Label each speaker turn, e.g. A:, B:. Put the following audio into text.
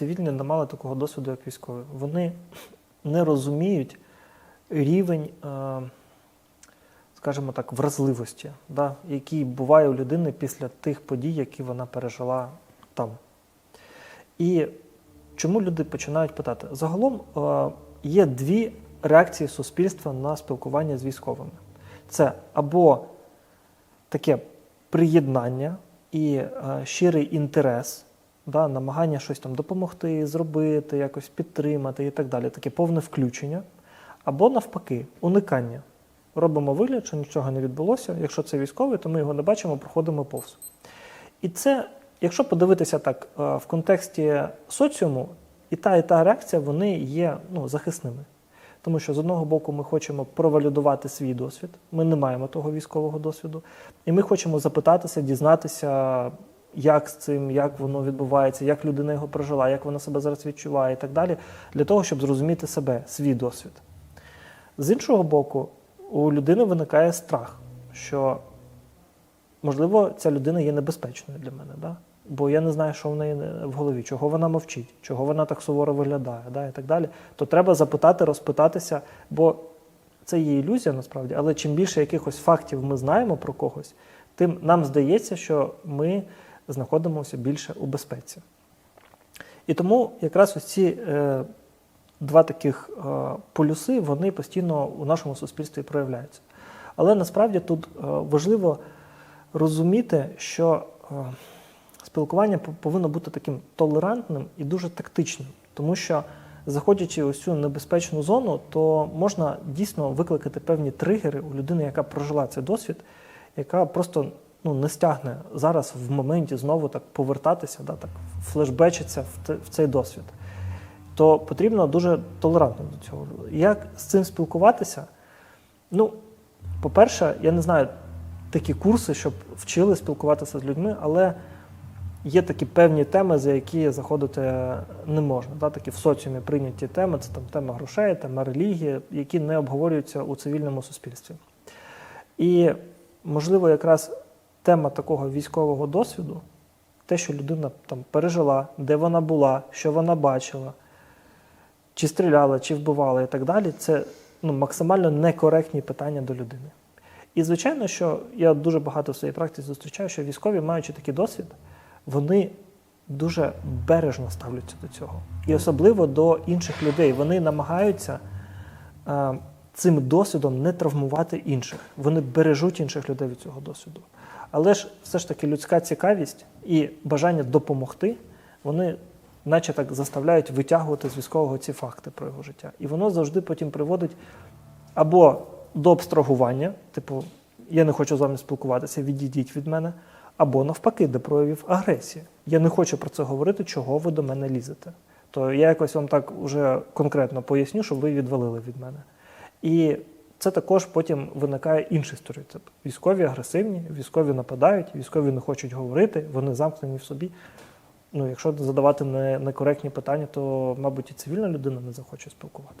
A: цивільні не мали такого досвіду, як військові. Вони не розуміють рівень, е, скажімо так, вразливості, да, який буває у людини після тих подій, які вона пережила там. І чому люди починають питати? Загалом е, є дві реакції суспільства на спілкування з військовими: це або таке приєднання і е, щирий інтерес, да, намагання щось там допомогти, зробити, якось підтримати і так далі, таке повне включення, або навпаки, уникання. Робимо вигляд, що нічого не відбулося. Якщо це військовий, то ми його не бачимо, проходимо повз. І це, якщо подивитися так е, в контексті соціуму, і та, і та реакція вони є ну, захисними. Тому що з одного боку ми хочемо провалідувати свій досвід, ми не маємо того військового досвіду, і ми хочемо запитатися, дізнатися, як з цим, як воно відбувається, як людина його прожила, як вона себе зараз відчуває і так далі, для того, щоб зрозуміти себе, свій досвід. З іншого боку, у людини виникає страх, що, можливо, ця людина є небезпечною для мене. Да? Бо я не знаю, що в неї в голові, чого вона мовчить, чого вона так суворо виглядає, да, і так далі. То треба запитати, розпитатися, бо це є ілюзія насправді, але чим більше якихось фактів ми знаємо про когось, тим нам здається, що ми знаходимося більше у безпеці. І тому якраз ось ці е, два таких е, полюси, вони постійно у нашому суспільстві проявляються. Але насправді тут е, важливо розуміти, що е, спілкування повинно бути таким толерантним і дуже тактичним, тому що заходячи у цю небезпечну зону, то можна дійсно викликати певні тригери у людини, яка прожила цей досвід, яка просто ну, не стягне зараз в моменті знову так повертатися, да, так флешбечиться в, в цей досвід. То потрібно дуже толерантно до цього. Як з цим спілкуватися? Ну, по-перше, я не знаю такі курси, щоб вчили спілкуватися з людьми, але є такі певні теми, за які заходити не можна. Да? Такі в соціумі прийняті теми, це там тема грошей, тема релігії, які не обговорюються у цивільному суспільстві. І, можливо, якраз тема такого військового досвіду, те, що людина там пережила, де вона була, що вона бачила, чи стріляла, чи вбивала і так далі, це ну, максимально некоректні питання до людини. І звичайно, що я дуже багато в своїй практиці зустрічаю, що військові, маючи такий досвід, вони дуже бережно ставляться до цього. І особливо до інших людей. Вони намагаються е, цим досвідом не травмувати інших. Вони бережуть інших людей від цього досвіду. Але ж все ж таки людська цікавість і бажання допомогти, вони наче так заставляють витягувати з військового ці факти про його життя. І воно завжди потім приводить або до абстрагування, типу, я не хочу з вами спілкуватися, відійдіть від мене, або навпаки, до проявів агресії. Я не хочу про це говорити, чого ви до мене лізете. То я якось вам так уже конкретно поясню, щоб ви відвалили від мене. І це також потім виникає інший стереотип. Військові агресивні, військові нападають, військові не хочуть говорити, вони замкнені в собі. Ну, якщо задавати не- некоректні питання, то, мабуть, і цивільна людина не захоче спілкуватися.